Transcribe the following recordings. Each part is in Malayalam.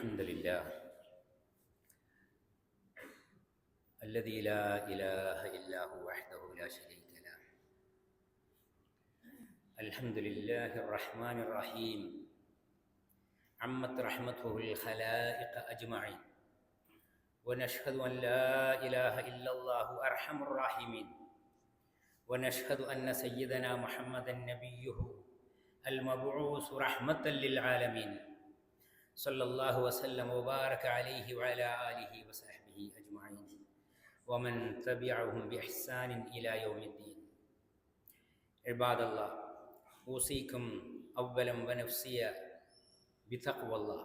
الحمد لله الذي لا إله إلا هو وحده لا شريك له. الحمد لله الرحمن الرحيم. عمت رحمته الخلائق أجمعين. ونشهد أن لا إله إلا الله أرحم الراحمين. ونشهد أن سيدنا محمدا نبيه المبعوث رحمة للعالمين. صلى الله وسلم وبارك عليه وعلى آله وصحبه أجمعين. ومن تبعهم بإحسان إلى يوم الدين. عباد الله أوصيكم أولا ونفسي بتقوى الله.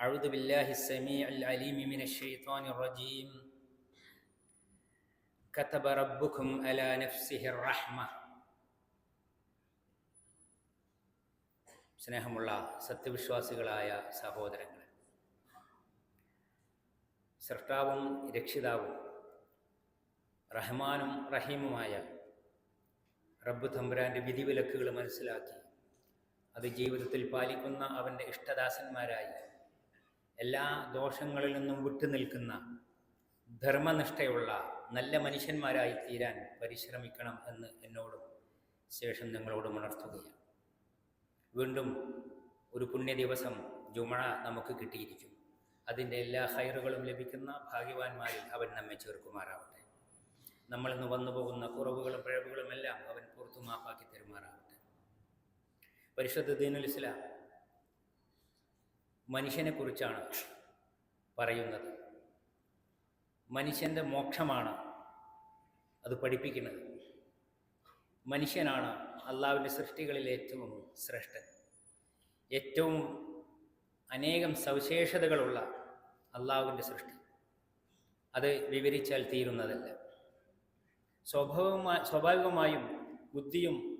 أعوذ بالله السميع العليم من الشيطان الرجيم. كتب ربكم على نفسه الرحمة. സ്നേഹമുള്ള സത്യവിശ്വാസികളായ സഹോദരങ്ങൾ സൃഷ്ടാവും രക്ഷിതാവും റഹ്മാനും റഹീമുമായ റബ്ബ് തമ്പുരാന്റെ വിധിവിലക്കുകൾ മനസ്സിലാക്കി അത് ജീവിതത്തിൽ പാലിക്കുന്ന അവന്റെ ഇഷ്ടദാസന്മാരായി എല്ലാ ദോഷങ്ങളിൽ നിന്നും വിട്ടുനിൽക്കുന്ന ധർമ്മനിഷ്ഠയുള്ള നല്ല മനുഷ്യന്മാരായി തീരാൻ പരിശ്രമിക്കണം എന്ന് എന്നോടും ശേഷം നിങ്ങളോടും ഉണർത്തുകയാണ്. വീണ്ടും ഒരു പുണ്യ ദിവസം ജുമഴ നമുക്ക് കിട്ടിയിരിക്കും. അതിന്റെ എല്ലാ ഹൈറുകളും ലഭിക്കുന്ന ഭാഗ്യവാന്മാരിൽ അവൻ നമ്മെ ചേർക്കുമാറാവട്ടെ. നമ്മൾ ഇന്ന് വന്നു പോകുന്ന കുറവുകളും പിഴവുകളും എല്ലാം അവൻ പുറത്തു മാപ്പാക്കി തരുമാറാവട്ടെ. പരിശുദ്ധ ദീനുൽ ഇസ്ലാം മനുഷ്യനെക്കുറിച്ചാണ് പറയുന്നത്. മനുഷ്യന്റെ മോക്ഷമാണ് അത് പഠിപ്പിക്കുന്നത്. മനുഷ്യനാണ് അള്ളാവിന്റെ സൃഷ്ടികളിൽ ഏറ്റവും ശ്രേഷ്ഠൻ. ഏറ്റവും അനേകം സവിശേഷതകളുള്ള അള്ളാഹുവിന്റെ സൃഷ്ടി. അത് വിവരിച്ചാൽ തീരുന്നതല്ല. സ്വഭാവമായി സ്വാഭാവികമായും ബുദ്ധിയും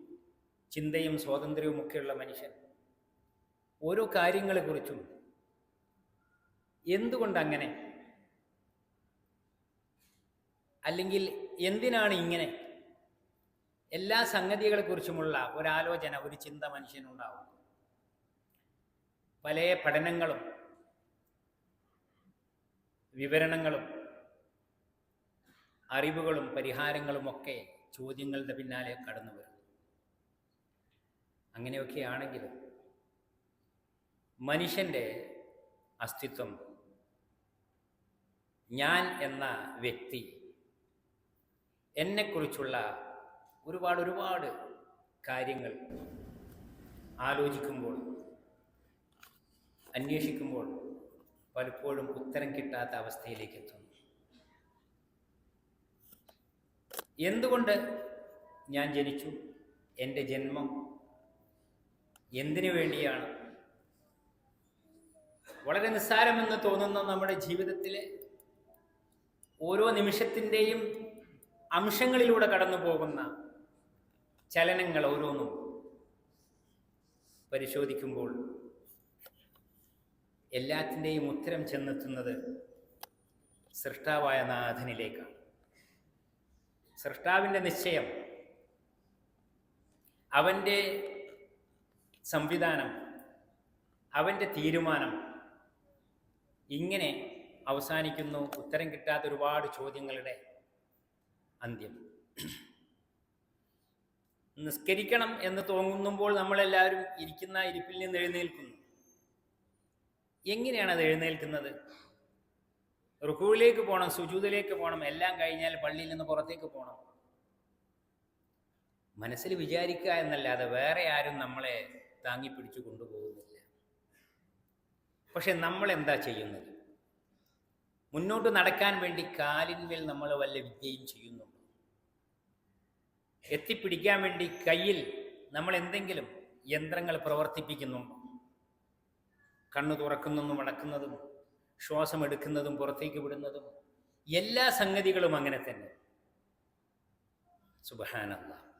ചിന്തയും സ്വാതന്ത്ര്യവും ഒക്കെയുള്ള മനുഷ്യൻ ഓരോ കാര്യങ്ങളെക്കുറിച്ചും എന്തുകൊണ്ടങ്ങനെ? അല്ലെങ്കിൽ എന്തിനാണ് ഇങ്ങനെ എല്ലാ സംഗതികളെക്കുറിച്ചുമുള്ള ഒരാലോചന ഒരു ചിന്ത മനുഷ്യനുണ്ടാവും. പല പഠനങ്ങളും വിവരണങ്ങളും അറിവുകളും പരിഹാരങ്ങളും ഒക്കെ ചോദ്യങ്ങളുടെ പിന്നാലെ കടന്നു വരും അങ്ങനെയൊക്കെയാണെങ്കിലും മനുഷ്യന്റെ അസ്തിത്വം ഞാൻ എന്ന വ്യക്തി എന്നെക്കുറിച്ചുള്ള ഒരുപാട് ഒരുപാട് കാര്യങ്ങൾ ആലോചിക്കുമ്പോൾ അന്വേഷിക്കുമ്പോൾ പലപ്പോഴും ഉത്തരം കിട്ടാത്ത അവസ്ഥയിലേക്ക് എത്തുന്നു. എന്തുകൊണ്ട് ഞാൻ ജനിച്ചു? എന്റെ ജന്മം എന്തിനു വേണ്ടിയാണ്? വളരെ നിസ്സാരമെന്ന് തോന്നുന്ന നമ്മുടെ ജീവിതത്തിലെ ഓരോ നിമിഷത്തിന്റെയും അംശങ്ങളിലൂടെ കടന്നു പോകുന്ന ചലനങ്ങൾ ഓരോന്നും പരിശോധിക്കുമ്പോൾ എല്ലാത്തിന്റെയും ഉത്തരം ചെന്നെത്തുന്നത് സൃഷ്ടാവായ നാഥനിലേക്കാണ്. സൃഷ്ടാവിന്റെ നിശ്ചയം അവന്റെ സംവിധാനം അവന്റെ തീരുമാനം ഇങ്ങനെ അവസാനിക്കുന്നു. ഉത്തരം കിട്ടാത്ത ഒരുപാട് ചോദ്യങ്ങളുടെ അന്ത്യം. നിസ്കരിക്കണം എന്ന് തോന്നുമ്പോൾ നമ്മളെല്ലാവരും ഇരിക്കുന്ന ഇരിപ്പിൽ നിന്ന് എഴുന്നേൽക്കുന്നു. എങ്ങനെയാണ് അത് എഴുന്നേൽക്കുന്നത്? റുക്കുവിലേക്ക് പോകണം സുജൂതിലേക്ക് പോകണം എല്ലാം കഴിഞ്ഞാൽ പള്ളിയിൽ നിന്ന് പുറത്തേക്ക് പോകണം മനസ്സിൽ വിചാരിക്കുക എന്നല്ലാതെ വേറെ ആരും നമ്മളെ താങ്ങി പിടിച്ചു കൊണ്ടുപോകുന്നില്ല. പക്ഷെ നമ്മൾ എന്താ ചെയ്യുന്നത്? മുന്നോട്ട് നടക്കാൻ വേണ്ടി കാലിന്മേൽ നമ്മൾ വല്ല വിദ്യയും ചെയ്യുന്നുണ്ടോ? എത്തിപ്പിടിക്കാൻ വേണ്ടി കയ്യിൽ നമ്മൾ എന്തെങ്കിലും യന്ത്രങ്ങൾ പ്രവർത്തിപ്പിക്കുന്നുണ്ടോ? കണ്ണു തുറക്കുന്നതും അടക്കുന്നതും ശ്വാസം എടുക്കുന്നതും പുറത്തേക്ക് വിടുന്നതും എല്ലാ സംഗതികളും അങ്ങനെ തന്നെ. സുബഹാനല്ല.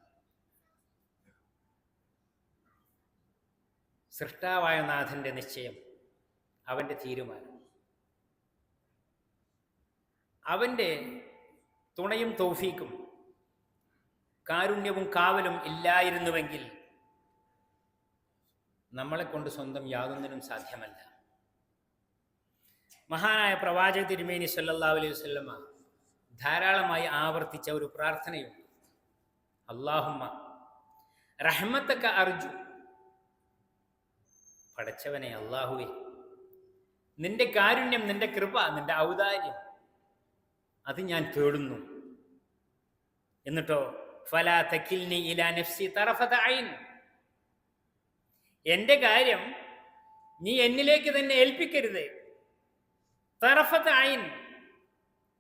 സൃഷ്ടാവായ നാഥന്റെ നിശ്ചയം അവന്റെ തീരുമാനം. അവന്റെ തുണയും തൗഫീക്കും കാരുണ്യവും കാവലും ഇല്ലായിരുന്നുവെങ്കിൽ നമ്മളെ കൊണ്ട് സ്വന്തം യാതൊന്നിനും സാധ്യമല്ല. മഹാനായ പ്രവാചക തിരുമേനി സല്ലാ അലൈഹി വസല്ലമ ധാരാളമായി ആവർത്തിച്ച ഒരു പ്രാർത്ഥനയുണ്ട്. അള്ളാഹുമ്മ റഹ്മത്തക്ക അർജു. പടച്ചവനെ അള്ളാഹുവെ നിന്റെ കാരുണ്യം നിന്റെ കൃപ നിന്റെ ഔദാര്യം അത് ഞാൻ തേടുന്നു. എന്നിട്ടോ എന്റെ കാര്യം നീ എന്നിലേക്ക് തന്നെ ഏൽപ്പിക്കരുത്. തറഫത്ത് ഐൻ.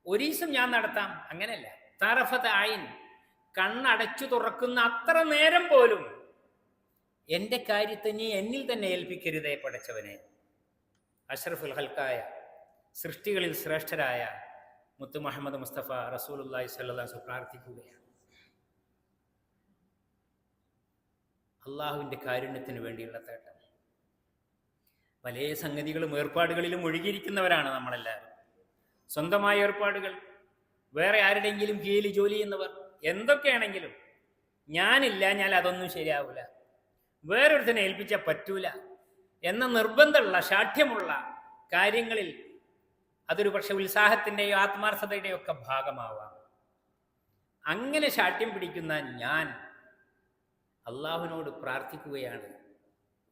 ഒരീസം ഞാൻ നടത്താം. അങ്ങനെയല്ല തറഫത്ത് ഐൻ. കണ്ണടച്ചു തുറക്കുന്ന അത്ര നേരം പോലും എന്റെ കാര്യത്തെ നീ എന്നിൽ തന്നെ ഏൽപ്പിക്കരുതേ പടച്ചവനെ. അഷ്റഫുൽ ഹൽക്കായ സൃഷ്ടികളിൽ ശ്രേഷ്ഠരായ മുത്തു മുഹമ്മദ് മുസ്തഫ റസൂലുല്ലാഹി സ്വല്ലല്ലാഹു പ്രാർത്ഥിക്കുകയാണ്. അള്ളാഹുവിന്റെ കാരുണ്യത്തിന് വേണ്ടിയുള്ള തേട്ടം. പല സംഗതികളും ഏർപ്പാടുകളിലും ഒഴുകിയിരിക്കുന്നവരാണ് നമ്മളെല്ലാവരും. സ്വന്തമായ ഏർപ്പാടുകൾ വേറെ ആരുടെയെങ്കിലും കീഴിൽ ജോലി ചെയ്യുന്നവർ എന്തൊക്കെയാണെങ്കിലും ഞാനില്ല ഞാൻ അതൊന്നും ശരിയാവില്ല വേറൊരുത്തിനെ ഏൽപ്പിച്ചാൽ പറ്റൂല എന്ന നിർബന്ധമുള്ള ശാഠ്യമുള്ള കാര്യങ്ങളിൽ അതൊരു പക്ഷെ ഉത്സാഹത്തിന്റെയോ ആത്മാർത്ഥതയുടെയോ ഒക്കെ ഭാഗമാവാം. അങ്ങനെ ശാഠ്യം പിടിക്കുന്ന ഞാൻ അള്ളാഹുവിനോട് പ്രാർത്ഥിക്കുകയാണ്.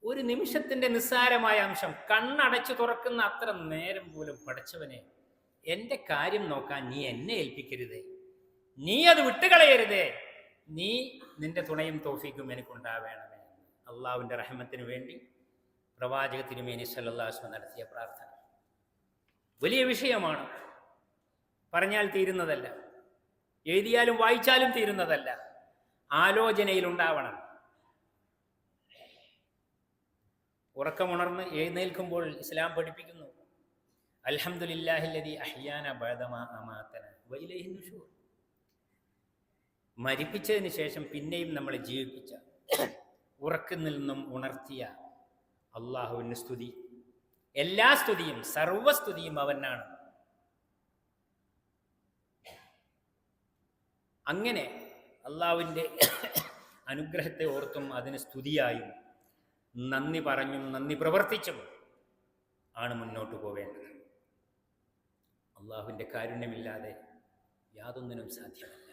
ഒരു നിമിഷത്തിന്റെ നിസ്സാരമായ അംശം കണ്ണടച്ചു തുറക്കുന്ന അത്ര നേരം പോലും പഠിച്ചവനെ എന്റെ കാര്യം നോക്കാൻ നീ എന്നെ ഏൽപ്പിക്കരുതേ. നീ അത് വിട്ടുകളയരുതേ. നീ നിന്റെ തുണയും തോഫിക്കും എനിക്കുണ്ടാവേണമേ. അള്ളാഹുവിന്റെ റഹ്മത്തിന് വേണ്ടി പ്രവാചക തിരുമേനി സല്ലാസ്മ നടത്തിയ പ്രാർത്ഥന. വലിയ വിഷയമാണ്. പറഞ്ഞാൽ തീരുന്നതല്ല. എഴുതിയാലും വായിച്ചാലും തീരുന്നതല്ല. ആലോചനയിൽ ഉണ്ടാവണം ഉറക്കമുണർന്ന് എഴുന്നേൽക്കുമ്പോൾ ഇസ്ലാം പഠിപ്പിക്കുന്നു. നുശൂർ മരിപ്പിച്ചതിന് ശേഷം പിന്നെയും നമ്മളെ ജീവിപ്പിച്ച ഉറക്കത്തിൽ നിന്നും ഉണർത്തിയ അള്ളാഹുവിന് സ്തുതി. എല്ലാ സ്തുതിയും സർവസ്തുതിയും അവനാണ്. അങ്ങനെ അള്ളാഹുവിന്റെ അനുഗ്രഹത്തെ ഓർത്തും അതിന് സ്തുതിയായും നന്ദി പറഞ്ഞും നന്ദി പ്രവർത്തിച്ചും ആണ് മുന്നോട്ട് പോവേണ്ടത്. അള്ളാഹുവിന്റെ കാരുണ്യമില്ലാതെ യാതൊന്നിനും സാധ്യമല്ല.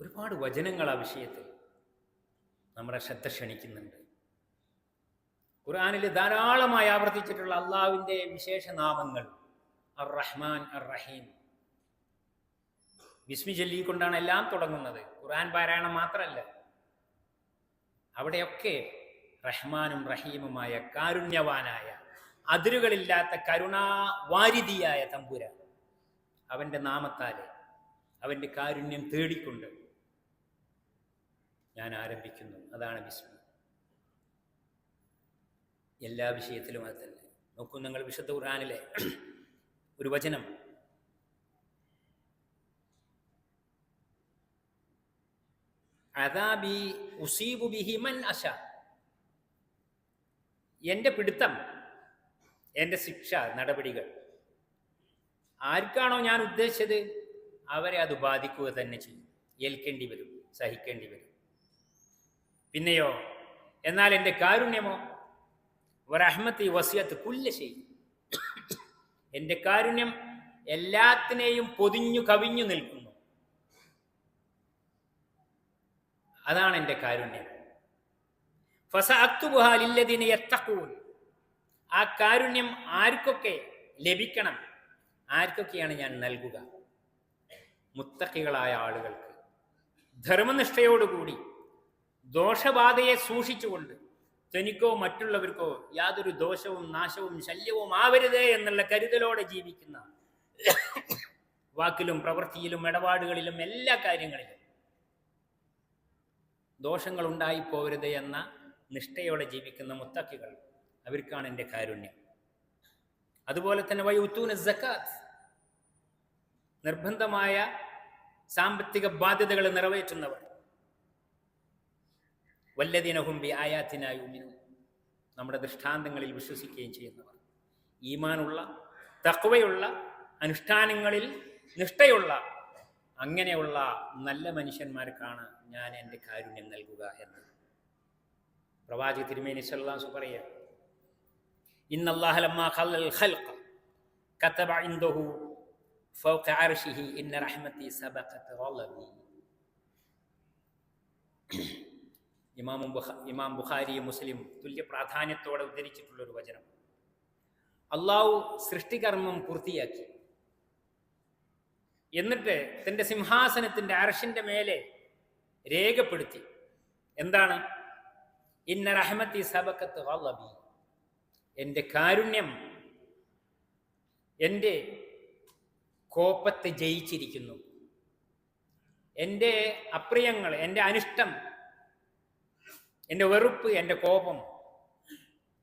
ഒരുപാട് വചനങ്ങൾ ആ വിഷയത്തിൽ നമ്മുടെ ശ്രദ്ധ ക്ഷണിക്കുന്നുണ്ട്. ഖുർആാനിൽ ധാരാളമായി ആവർത്തിച്ചിട്ടുള്ള അള്ളാഹുവിന്റെ വിശേഷനാമങ്ങൾ അർ റഹ്മാൻ അർ റഹീം വിസ്മി ചൊല്ലിക്കൊണ്ടാണ് എല്ലാം തുടങ്ങുന്നത്. ഖുർആൻ പാരായണം മാത്രമല്ല അവിടെയൊക്കെ റഹ്മാനും റഹീമുമായ കാരുണ്യവാനായ അതിരുകളില്ലാത്ത കരുണാവാരിതിയായ തമ്പുരാൻ അവന്റെ നാമത്താലെ അവന്റെ കാരുണ്യം തേടിക്കൊണ്ട് ഞാൻ ആരംഭിക്കുന്നു. അതാണ് ബിസ്മി. എല്ലാ വിഷയത്തിലും അത് തന്നെ. നോക്കൂ നിങ്ങൾ വിശുദ്ധ ഖുർആനിലെ ഒരു വചനം അദാബി ഉസീബു ബിഹി മൻ അശ. എന്റെ പിടുത്തം എന്റെ ശിക്ഷ നടപടികൾ. ആർക്കാണോ ഞാൻ ഉദ്ദേശിച്ചത്? അവരെ അത് ബാധിക്കുക തന്നെ ചെയ്യും. ഏൽക്കേണ്ടി വരും സഹിക്കേണ്ടി വരും. പിന്നെയോ എന്നാൽ എന്റെ കാരുണ്യമോ? ഒരഹമ്മത്തി വസിയത്ത് കുല്ല ചെയ്യും എന്റെ കാരുണ്യം എല്ലാത്തിനെയും പൊതിഞ്ഞു കവിഞ്ഞു നിൽക്കുന്നു. അതാണ് എന്റെ കാരുണ്യം. ഫസ അക്തുബുഹാലില്ലതിനെ എത്തക്കൂൻ ആ കാരുണ്യം ആർക്കൊക്കെ ലഭിക്കണം? ആർക്കൊക്കെയാണ് ഞാൻ നൽകുക? മുത്തക്കികളായ ആളുകൾക്ക്. ധർമ്മനിഷ്ഠയോടുകൂടി ദോഷബാധയെ സൂക്ഷിച്ചുകൊണ്ട് തനിക്കോ മറ്റുള്ളവർക്കോ യാതൊരു ദോഷവും നാശവും ശല്യവും ആവരുത് എന്നുള്ള കരുതലോടെ ജീവിക്കുന്ന വാക്കിലും പ്രവൃത്തിയിലും ഇടപാടുകളിലും എല്ലാ കാര്യങ്ങളിലും ദോഷങ്ങൾ ഉണ്ടായിപ്പോവരുത് എന്ന നിഷ്ഠയോടെ ജീവിക്കുന്ന മുത്തക്കികൾ. അവർക്കാണ് എന്റെ കാരുണ്യം. അതുപോലെ തന്നെ വയുത്തൂന ജക്കാത്ത് നിർബന്ധമായ സാമ്പത്തിക ബാധ്യതകൾ നിറവേറ്റുന്നവർ. വല്ലതിനഹും ബി ആയാത്തിനായുമിനു നമ്മുടെ ദൃഷ്ടാന്തങ്ങളിൽ വിശ്വസിക്കുകയും ചെയ്യുന്നവർ. ഈമാനുള്ള തക്വയുള്ള അനുഷ്ഠാനങ്ങളിൽ നിഷ്ഠയുള്ള അങ്ങനെയുള്ള നല്ല മനുഷ്യന്മാർക്കാണ് ഞാൻ എന്റെ കാരുണ്യം നൽകുക എന്ന്. പ്രവാചക തിരുമേനി സല്ലാസു പറയുക ഇന്ന് ഇമാം ഇമാം ബുഖാരി മുസ്ലിം തുല്യ പ്രാധാന്യത്തോടെ ഉദ്ധരിച്ചിട്ടുള്ള ഒരു വചനം. അള്ളാഹു സൃഷ്ടികർമ്മം പൂർത്തിയാക്കി. എന്നിട്ട് തന്റെ സിംഹാസനത്തിന്റെ അർഷിന്റെ മേലെ രേഖപ്പെടുത്തി. എന്താണ്? ഇന്ന റഹ്മത്തി സബക്കത്ത് വല്ലബി എന്റെ കാരുണ്യം എന്റെ കോപത്തെ ജയിച്ചിരിക്കുന്നു. എന്റെ അപ്രിയങ്ങൾ എന്റെ അനിഷ്ടം എന്റെ വെറുപ്പ് എന്റെ കോപം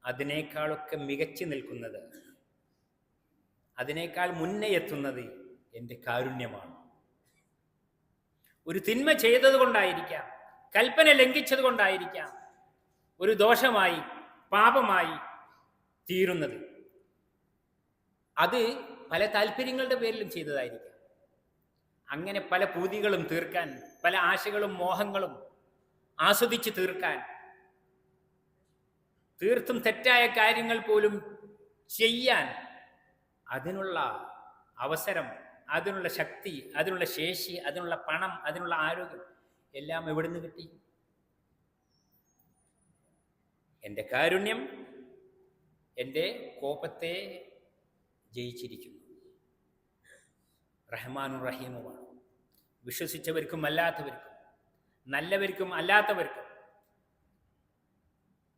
അതിനേക്കാളൊക്കെ മികച്ചു നിൽക്കുന്നത് അതിനേക്കാൾ മുന്നേ എത്തുന്നത് എന്റെ കാരുണ്യമാണ്. ഒരു തിന്മ ചെയ്തത് കൊണ്ടായിരിക്കാം. കൽപ്പന ലംഘിച്ചത് കൊണ്ടായിരിക്കാം ഒരു ദോഷമായി പാപമായി തീരുന്നത്. അത് പല താല്പര്യങ്ങളുടെ പേരിലും ചെയ്തതായിരിക്കാം. അങ്ങനെ പല പൂതികളും തീർക്കാൻ പല ആശകളും മോഹങ്ങളും ആസ്വദിച്ച് തീർക്കാൻ തീർത്തും തെറ്റായ കാര്യങ്ങൾ പോലും ചെയ്യാൻ അതിനുള്ള അവസരം അതിനുള്ള ശക്തി അതിനുള്ള ശേഷി അതിനുള്ള പണം അതിനുള്ള ആരോഗ്യം എല്ലാം എവിടുന്ന് കിട്ടി? എന്റെ കാരുണ്യം എന്റെ കോപത്തെ ജയിച്ചിരിക്കുന്നു. റഹ്മാനും റഹീമുമാണ്. വിശ്വസിച്ചവർക്കും അല്ലാത്തവർക്കും നല്ലവർക്കും അല്ലാത്തവർക്കും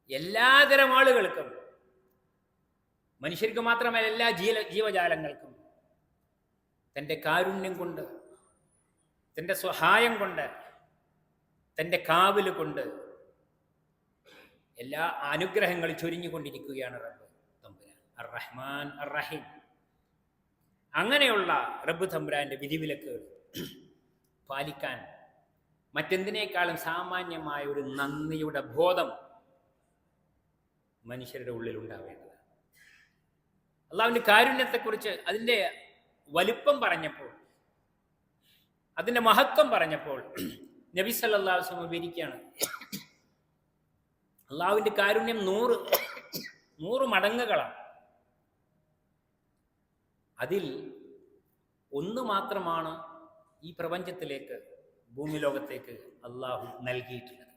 എല്ലാതരം ആളുകൾക്കും മനുഷ്യർക്ക് മാത്രമല്ല എല്ലാ ജീവ ജീവജാലങ്ങൾക്കും തന്റെ കാരുണ്യം കൊണ്ട് തന്റെ സഹായം കൊണ്ട് തന്റെ കാവൽ കൊണ്ട് എല്ലാ അനുഗ്രഹങ്ങളും ചൊരിഞ്ഞുകൊണ്ടിരിക്കുകയാണ് റബ്ബ് തമ്പുരാൻ. അർ റഹ്മാൻ അർ റഹീം അങ്ങനെയുള്ള റബ്ബ് തമ്പുരാന്റെ വിധിവിലക്കുകൾ പാലിക്കാൻ മറ്റെന്തിനേക്കാളും സാമാന്യമായ ഒരു നന്ദിയുടെ ബോധം മനുഷ്യരുടെ ഉള്ളിൽ ഉണ്ടാവേണ്ടതാണ് അള്ളാഹുവിന്റെ കാരുണ്യത്തെക്കുറിച്ച് അതിന്റെ വലിപ്പം പറഞ്ഞപ്പോൾ അതിന്റെ മഹത്വം പറഞ്ഞപ്പോൾ നബി അലൈഹി വസല്ലം വിവരിക്കുകയാണ് അള്ളാഹുവിന്റെ കാരുണ്യം നൂറ് നൂറ് മടങ്ങുകളാണ്. അതിൽ ഒന്ന് മാത്രമാണ് ഈ പ്രപഞ്ചത്തിലേക്ക് ഭൂമി ലോകത്തേക്ക് അള്ളാഹു നൽകിയിട്ടുള്ളത്.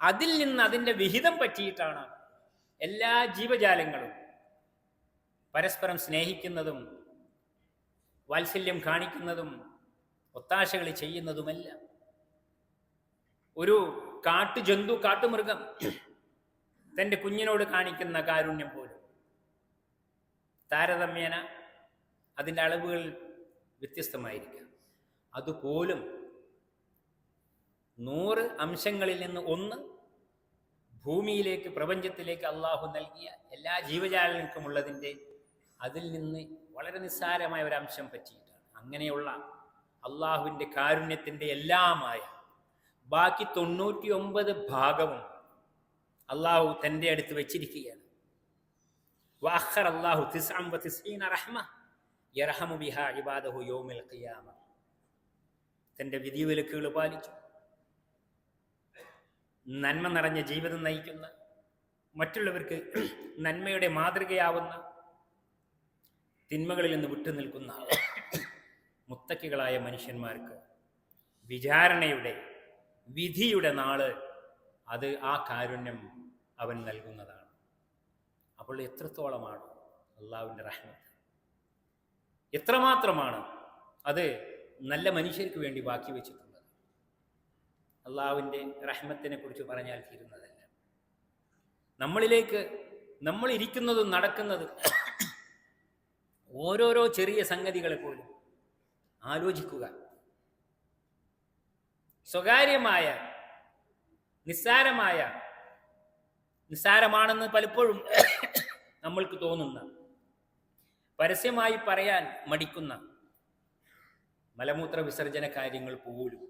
അതിൽ നിന്ന് അതിന്റെ വിഹിതം പറ്റിയിട്ടാണ് എല്ലാ ജീവജാലങ്ങളും പരസ്പരം സ്നേഹിക്കുന്നതും വാത്സല്യം കാണിക്കുന്നതും ഒത്താശകൾ ചെയ്യുന്നതുമെല്ലാം. ഒരു കാട്ടു ജന്തു കാട്ടുമൃഗം തന്റെ കുഞ്ഞിനോട് കാണിക്കുന്ന കാരുണ്യം പോലും. താരതമ്യേന അതിന്റെ അളവുകൾ വ്യത്യസ്തമായിരിക്കാം. അതുപോലും നൂറ് അംശങ്ങളിൽ നിന്ന് ഒന്ന് ഭൂമിയിലേക്ക് പ്രപഞ്ചത്തിലേക്ക് അള്ളാഹു നൽകിയ എല്ലാ ജീവജാലങ്ങൾക്കും ഉള്ളതിന്റെ അതിൽ നിന്ന് വളരെ നിസ്സാരമായ ഒരു അംശം പറ്റിയിട്ടാണ്. അങ്ങനെയുള്ള അള്ളാഹുവിന്റെ കാരുണ്യത്തിന്റെ എല്ലാമായ ബാക്കി തൊണ്ണൂറ്റി ഒമ്പത് ഭാഗവും അള്ളാഹു തന്റെ അടുത്ത് വെച്ചിരിക്കുകയാണ്. വാഹർ അള്ളാഹു റഹ്മ ബിഹാ ഇബാദഹു യൗമിൽ ഖിയാമ. തന്റെ വിധിവിലക്കുകൾ പാലിച്ചു. നന്മ നിറഞ്ഞ ജീവിതം നയിക്കുന്ന മറ്റുള്ളവർക്ക് നന്മയുടെ മാതൃകയാവുന്ന തിന്മകളിൽ നിന്ന് വിട്ടുനിൽക്കുന്ന മുത്തക്കികളായ മനുഷ്യന്മാർക്ക് വിചാരണയുടെ വിധിയുടെ നാൾ അത് ആ കാരുണ്യം അവൻ നൽകുന്നതാണ്. അപ്പോൾ എത്രത്തോളമാണ് അള്ളാഹുവിന്റെ റഹ്മത്ത്? എത്രമാത്രമാണ് അത് നല്ല മനുഷ്യർക്ക് വേണ്ടി ബാക്കി വെച്ചിട്ടുള്ളത്? അള്ളാഹുവിന്റെ റഹ്മത്തിനെ കുറിച്ച് പറഞ്ഞാൽ തീരുന്നതല്ല. നമ്മളിലേക്ക് നമ്മൾ ഇരിക്കുന്നതും നടക്കുന്നതും ഓരോരോ ചെറിയ സംഗതികളെ പോലും ആലോചിക്കുക. സ്വകാര്യമായ നിസ്സാരമായ നിസ്സാരമാണെന്ന് പലപ്പോഴും നമ്മൾക്ക് തോന്നുന്ന പരസ്യമായി പറയാൻ മടിക്കുന്ന മലമൂത്ര വിസർജന കാര്യങ്ങൾ പോലും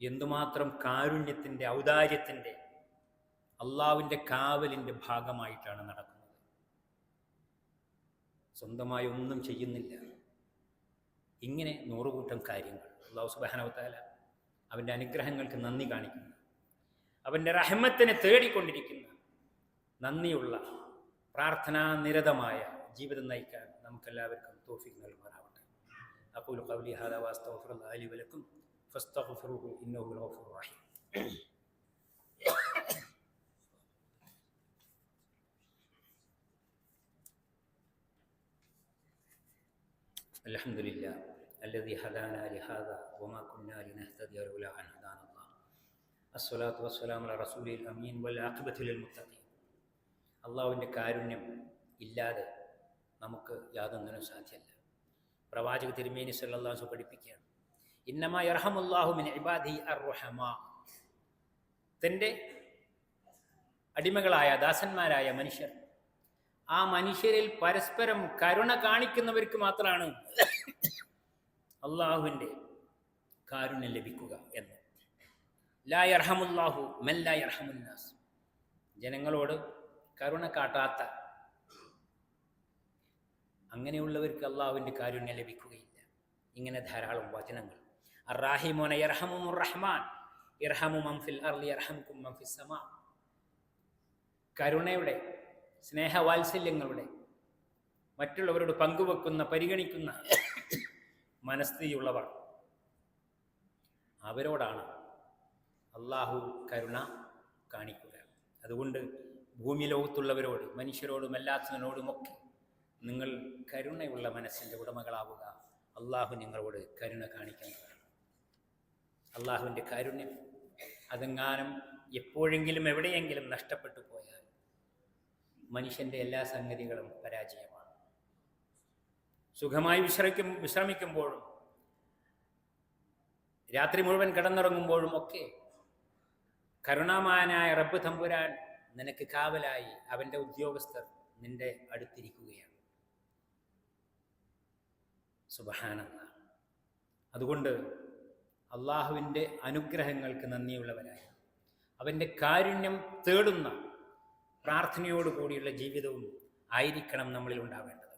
എന്തുമാത്രം കാരുണ്യത്തിന്റെ ഔദാര്യത്തിന്റെ അള്ളാവിന്റെ കാവലിന്റെ ഭാഗമായിട്ടാണ് നടക്കുന്നത്. സ്വന്തമായി ഒന്നും ചെയ്യുന്നില്ല. ഇങ്ങനെ നൂറുകൂട്ടം കാര്യങ്ങൾ അള്ളാഹു സുബാനവത്താല അവന്റെ അനുഗ്രഹങ്ങൾക്ക് നന്ദി കാണിക്കുന്നു. അവന്റെ റഹ്മത്തിനെ തേടിക്കൊണ്ടിരിക്കുന്ന നന്ദിയുള്ള പ്രാർത്ഥനാനിരതമായ ജീവിതം നയിക്കാൻ നമുക്കെല്ലാവർക്കും തോഫിക്ക് നൽകുമാറാവട്ടെ. അപ്പോൾ കൗലി ഹാദ വാസ്തഗ്ഫിറുല്ലാഹ ലി വലക്കും റഹീം. الحمد لله الذي هدانا لهذا وما كنا لنهتدي لولا ان هدانا الله الصلاه والسلام على رسول الامين والعاقبه للمتقين الله ان كارونيم ഇല്ലാതെ നമുക്ക് യാതൊന്നിനും സാധ്യമല്ല പ്രവാചക തിരുമേനി സല്ലാസ് പഠിപ്പിക്കുകയാണ് ഇന്നമായ റഹമുല്ലാഹുമിൻ ഇബാദി അർഹമ തന്റെ അടിമകളായ ദാസന്മാരായ മനുഷ്യർ ആ മനുഷ്യരിൽ പരസ്പരം കരുണ കാണിക്കുന്നവർക്ക് മാത്രമാണ് അള്ളാഹുവിന്റെ കാരുണ്യം ലഭിക്കുക എന്ന്. ലാ അർഹമുല്ലാഹു മെൻ അർഹമുല്ലാസ് ജനങ്ങളോട് കരുണ കാട്ടാത്ത അങ്ങനെയുള്ളവർക്ക് അള്ളാഹുവിന്റെ കാരുണ്യം ലഭിക്കുകയില്ല. ഇങ്ങനെ ധാരാളം വചനങ്ങൾ. അറാഹിമോന യർഹമു റഹ്മാൻ ഇർഹമു മംഫിൽ അർലി അർഹംകും മംഫിൽ സമാ. കരുണയുടെ സ്നേഹവാത്സല്യങ്ങളുടെ മറ്റുള്ളവരോട് പങ്കുവെക്കുന്ന പരിഗണിക്കുന്ന മനസ്ഥിതിയുള്ളവർ. അവരോടാണ് അള്ളാഹു കരുണ കാണിക്കുക. അതുകൊണ്ട് ഭൂമി ലോകത്തുള്ളവരോട് മനുഷ്യരോടും എല്ലാത്തിനോടുമൊക്കെ നിങ്ങൾ കരുണയുള്ള മനസ്സിന്റെ ഉടമകളാവുക. അള്ളാഹു നിങ്ങളോട് കരുണ കാണിക്കുന്നതാണ് അള്ളാഹുവിന്റെ കാരുണ്യം അതെങ്ങാനും എപ്പോഴെങ്കിലും എവിടെയെങ്കിലും നഷ്ടപ്പെട്ടു പോയാൽ മനുഷ്യന്റെ എല്ലാ സംഗതികളും പരാജയമാണ്. സുഖമായി വിശ്രമിക്കും വിശ്രമിക്കുമ്പോഴും രാത്രി മുഴുവൻ കിടന്നുറങ്ങുമ്പോഴും ഒക്കെ കരുണാമാനായ റബ്ബ് തമ്പുരാൻ നിനക്ക് കാവലായി അവന്റെ ഉദ്യോഗസ്ഥർ നിന്റെ അടുത്തിരിക്കുകയാണ്. സുബഹാന അതുകൊണ്ട് അള്ളാഹുവിന്റെ അനുഗ്രഹങ്ങൾക്ക് നന്ദിയുള്ളവരായി. അവന്റെ കാരുണ്യം തേടുന്ന പ്രാർത്ഥനയോട് കൂടിയുള്ള ജീവിതവും ആയിരിക്കണം നമ്മളിൽ ഉണ്ടാവേണ്ടത്.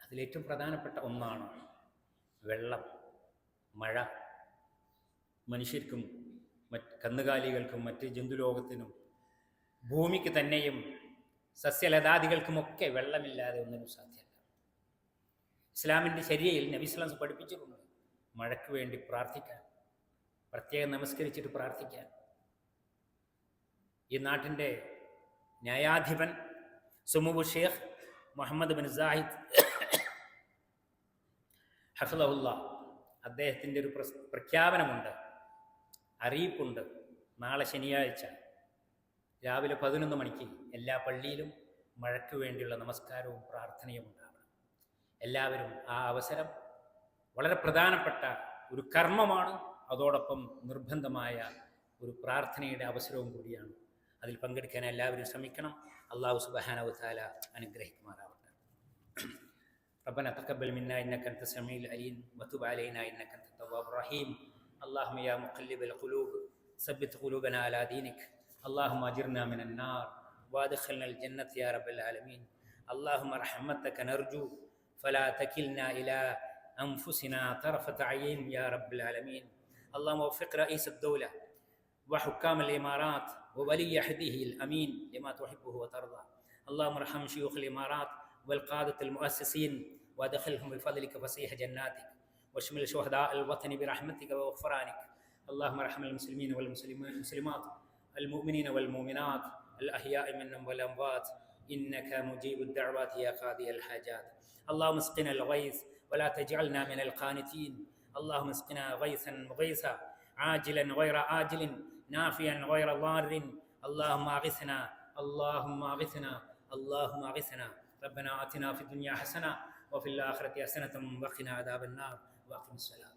അതിലേറ്റവും പ്രധാനപ്പെട്ട ഒന്നാണ് വെള്ളം മഴ. മനുഷ്യർക്കും മറ്റ് കന്നുകാലികൾക്കും മറ്റ് ജന്തുലോകത്തിനും ഭൂമിക്ക് തന്നെയും സസ്യലതാദികൾക്കുമൊക്കെ വെള്ളമില്ലാതെ ഒന്നിനും സാധ്യമല്ല. ഇസ്ലാമിന്റെ ശരിയയിൽ നബി ഇസ്ലാം പഠിപ്പിച്ചിട്ടുണ്ട് മഴയ്ക്ക് വേണ്ടി പ്രാർത്ഥിക്കാൻ പ്രത്യേകം നമസ്കരിച്ചിട്ട് പ്രാർത്ഥിക്കാൻ. ഈ നാട്ടിന്റെ ന്യായാധിപൻ സുമുബു ഷേഖ് മുഹമ്മദ് ബിൻ സാഹിദ് ഹഫ്ലഹുല്ല അദ്ദേഹത്തിന്റെ ഒരു പ്രഖ്യാപനമുണ്ട്. അറിയിപ്പുണ്ട്. നാളെ ശനിയാഴ്ച രാവിലെ പതിനൊന്ന് മണിക്ക് എല്ലാ പള്ളിയിലും മഴയ്ക്ക് വേണ്ടിയുള്ള നമസ്കാരവും പ്രാർത്ഥനയും ഉണ്ടാകണം എല്ലാവരും ആ അവസരം വളരെ പ്രധാനപ്പെട്ട ഒരു കർമ്മമാണ്. അതോടൊപ്പം നിർബന്ധമായ ഒരു പ്രാർത്ഥനയുടെ അവസരവും കൂടിയാണ് അതിൽ പങ്കെടുക്കാൻ എല്ലാവരും ശ്രമിക്കണം അള്ളാഹു സുബഹാനവു താല അനുഗ്രഹിക്കുമാറാവട്ടെ ربنا تقبل منا انك انت السميع العليم وتب علينا انك انت التواب الرحيم اللهم يا مقلب القلوب ثبت قلوبنا على دينك اللهم اجرنا من النار وادخلنا الجنه يا رب العالمين اللهم رحمتك نرجو فلا تكلنا الى انفسنا طرفه عين يا رب العالمين اللهم وفق رئيس الدوله وحكام الإمارات وولي عهده الأمين لما تحبه وترضى. اللهم ارحم شيوخ الإمارات والقادة المؤسسين وادخلهم بفضلك فسيح جناتك. واشمل شهداء الوطن برحمتك وغفرانك. اللهم ارحم المسلمين والمسلمات المؤمنين والمؤمنات الأحياء منهم والأموات. إنك مجيب الدعوات يا قاضي الحاجات. اللهم اسقنا الغيث ولا تجعلنا من القانتين. اللهم اسقنا غيثا مغيثا عاجلا غير آجل نافيا غير ضار. اللهم أغثنا اللهم أغثنا اللهم أغثنا. ربنا آتنا في الدنيا حسنة وفي الآخرة حسنة وقنا عذاب النار. وأقم الصلاة.